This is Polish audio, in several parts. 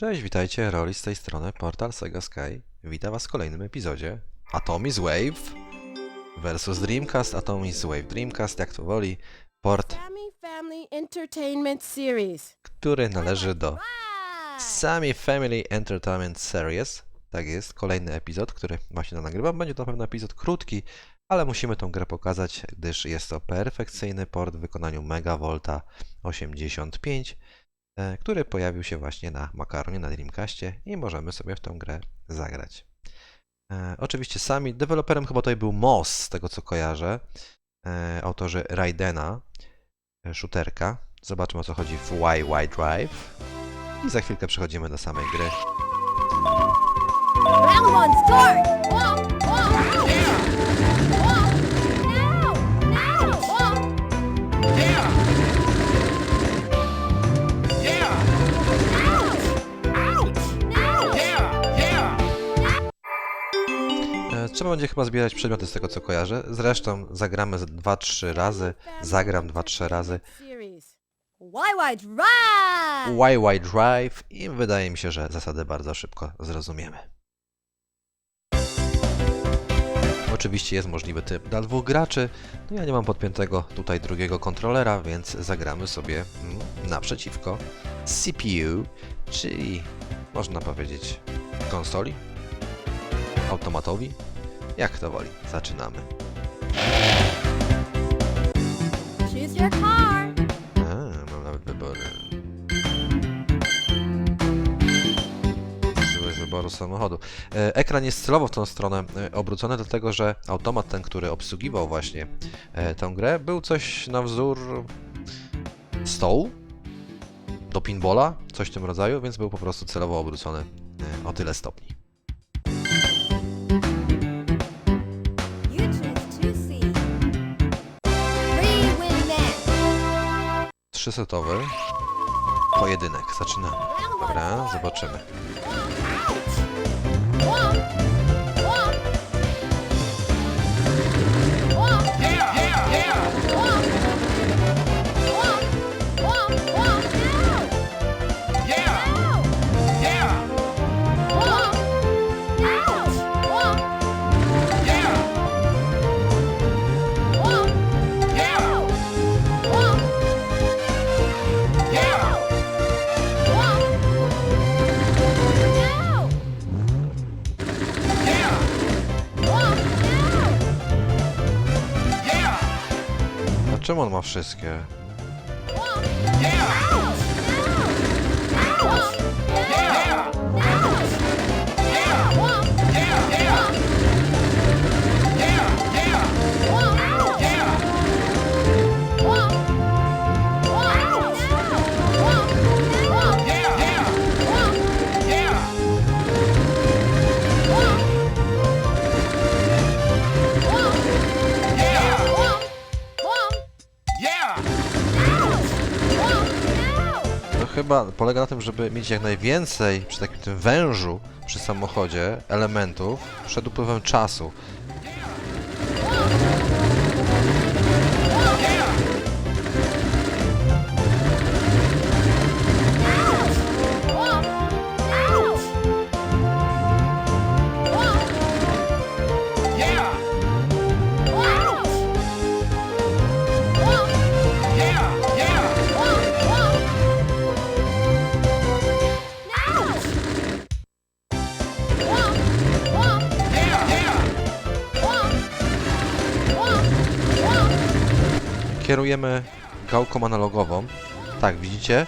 Cześć, witajcie, Roli z tej strony, portal Sega Sky. Witam was w kolejnym epizodzie Atomis Wave versus Dreamcast, Atomis Wave Dreamcast, jak to woli, port, Sammy Family Entertainment Series. który należy do! Sami Family Entertainment Series. Tak jest, kolejny epizod, który właśnie nagrywam. Będzie to na pewno epizod krótki, ale musimy tą grę pokazać, gdyż jest to perfekcyjny port w wykonaniu Megavolta 85, e, który pojawił się właśnie na Makaronie, na Dreamcastie i możemy sobie w tą grę zagrać. E, oczywiście sami, deweloperem chyba tutaj był Moss, z tego co kojarzę, e, autorzy Raidena, e, shooterka. Zobaczmy o co chodzi w YY Drive. I za chwilkę przechodzimy do samej gry. Round one, start! Trzeba będzie chyba zbierać przedmioty z tego co kojarzę. Zresztą zagramy 2-3 razy. Zagram 2-3 razy. YY Drive! YY Drive i wydaje mi się, że zasady bardzo szybko zrozumiemy. Oczywiście jest możliwy typ dla dwóch graczy. No ja nie mam podpiętego tutaj drugiego kontrolera, więc zagramy sobie mm, naprzeciwko CPU, czyli można powiedzieć konsoli, automatowi, jak to woli. Zaczynamy. Choose your car. A, mam nawet wybory. Użyłeś wyboru samochodu. E, Ekran jest celowo w tą stronę e, obrócony, dlatego że automat ten, który obsługiwał właśnie e, tę grę, był coś na wzór stołu do pinbola, coś w tym rodzaju, więc był po prostu celowo obrócony e, o tyle stopni. Trzysetowy pojedynek. Zaczynamy. Dobra, zobaczymy. Czemu on ma wszystkie? Chyba polega na tym, żeby mieć jak najwięcej przy takim tym wężu przy samochodzie elementów przed upływem czasu. Kierujemy gałką analogową. Tak, widzicie?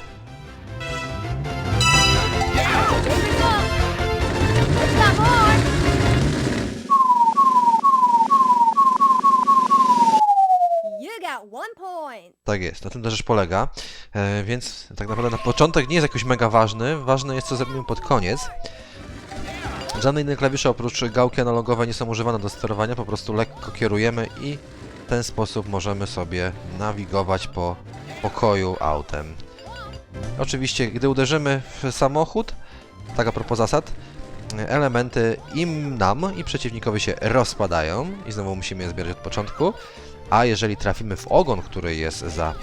Tak jest, na tym też rzecz polega. E, więc tak naprawdę na początek nie jest jakoś mega ważny. Ważne jest, co zrobimy pod koniec. Żadne inne klawisze oprócz gałki analogowej nie są używane do sterowania, po prostu lekko kierujemy i ten sposób możemy sobie nawigować po pokoju autem. Oczywiście, gdy uderzymy w samochód, tak a propos zasad, elementy im nam i przeciwnikowi się rozpadają i znowu musimy je zbierać od początku. A jeżeli trafimy w ogon, który jest za e,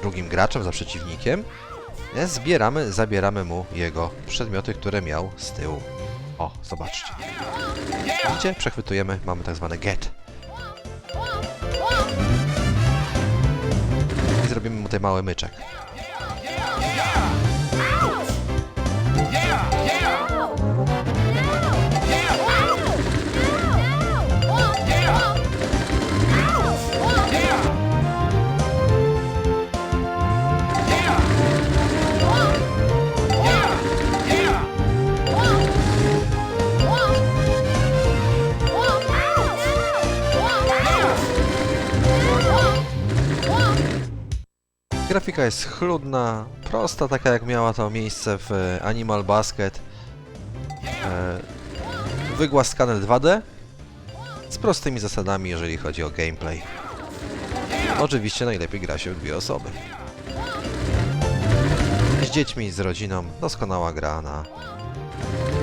drugim graczem, za przeciwnikiem, Zbieramy, zabieramy mu jego przedmioty, które miał z tyłu. O, zobaczcie. Widzicie? Przechwytujemy, mamy tak zwane get. I zrobimy mu tutaj mały myczek. Yeah, yeah, yeah, Grafika jest chludna, prosta, taka jak miała to miejsce w e, Animal Basket. E, wygłaskane 2D z prostymi zasadami, jeżeli chodzi o gameplay. Oczywiście najlepiej gra się w dwie osoby. Z dziećmi, z rodziną, doskonała gra na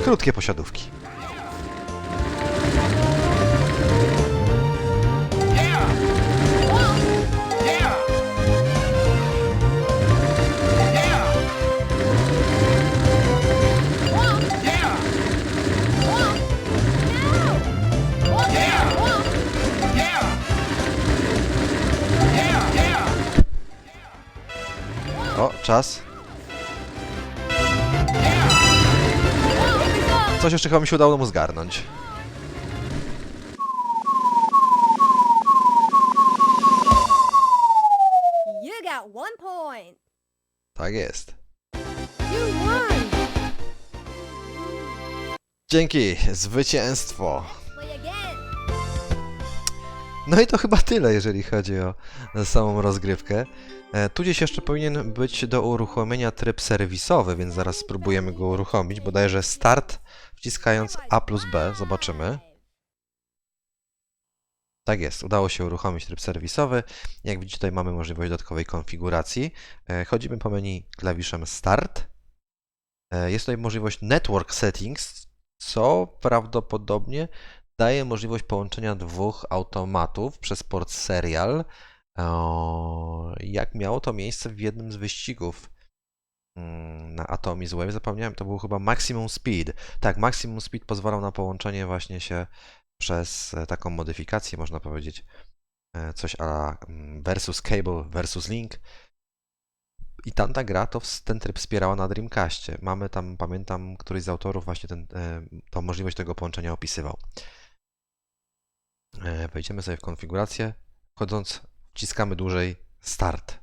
krótkie posiadówki. Czas. Coś jeszcze chyba mi się udało mu zgarnąć. Tak jest. Dzięki, zwycięstwo. No i to chyba tyle, jeżeli chodzi o samą rozgrywkę. E, Tu gdzieś jeszcze powinien być do uruchomienia tryb serwisowy, więc zaraz spróbujemy go uruchomić. Bodajże start wciskając A plus B. Zobaczymy. Tak jest, udało się uruchomić tryb serwisowy. Jak widzicie, tutaj mamy możliwość dodatkowej konfiguracji. E, Chodzimy po menu klawiszem Start. E, Jest tutaj możliwość Network Settings, co prawdopodobnie daje możliwość połączenia dwóch automatów przez port serial, jak miało to miejsce w jednym z wyścigów mm, na Atomic Wave. Zapomniałem, to był chyba Maximum Speed. Tak, Maximum Speed pozwalał na połączenie właśnie się przez e, taką modyfikację, można powiedzieć, e, coś a versus cable versus link. I tamta gra to ten tryb wspierała na Dreamcastie. Mamy tam, pamiętam, któryś z autorów właśnie ten, e, tą możliwość tego połączenia opisywał. E, Wejdziemy sobie w konfigurację. Wchodząc, wciskamy dłużej Start.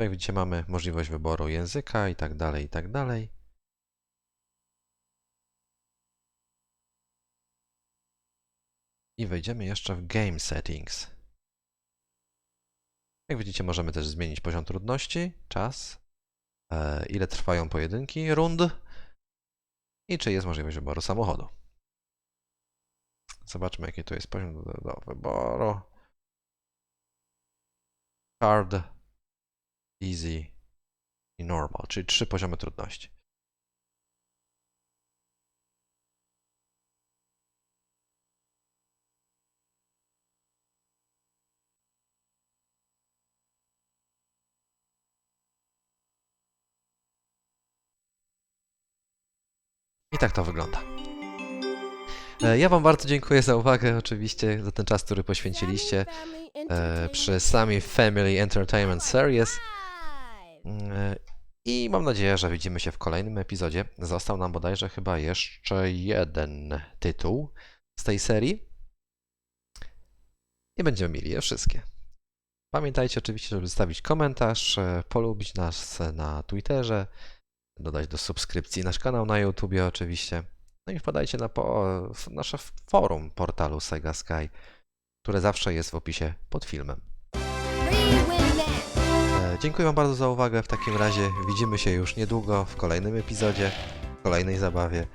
Jak widzicie, mamy możliwość wyboru języka i tak dalej, i tak dalej. I wejdziemy jeszcze w Game Settings. Jak widzicie, możemy też zmienić poziom trudności, czas, e, ile trwają pojedynki, rund i czy jest możliwość wyboru samochodu. Zobaczmy, jaki tu jest poziom do, do wyboru. Hard, Easy i Normal, czyli trzy poziomy trudności. I tak to wygląda. E, Ja Wam bardzo dziękuję za uwagę, oczywiście, za ten czas, który poświęciliście e, przy sami Family Entertainment Series. E, I mam nadzieję, że widzimy się w kolejnym epizodzie. Został nam bodajże chyba jeszcze jeden tytuł z tej serii. I będziemy mieli je wszystkie. Pamiętajcie oczywiście, żeby zostawić komentarz, polubić nas na Twitterze, dodać do subskrypcji nasz kanał na YouTubie oczywiście. No i wpadajcie na po, w nasze forum portalu Sega Sky, które zawsze jest w opisie pod filmem. E, Dziękuję Wam bardzo za uwagę. W takim razie widzimy się już niedługo w kolejnym epizodzie, w kolejnej zabawie.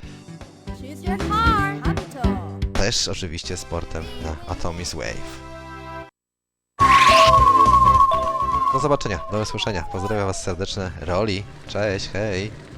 Też oczywiście sportem na Atomic Wave. Zobaczenia, do usłyszenia. Pozdrawiam Was serdecznie. Roli. Cześć, hej.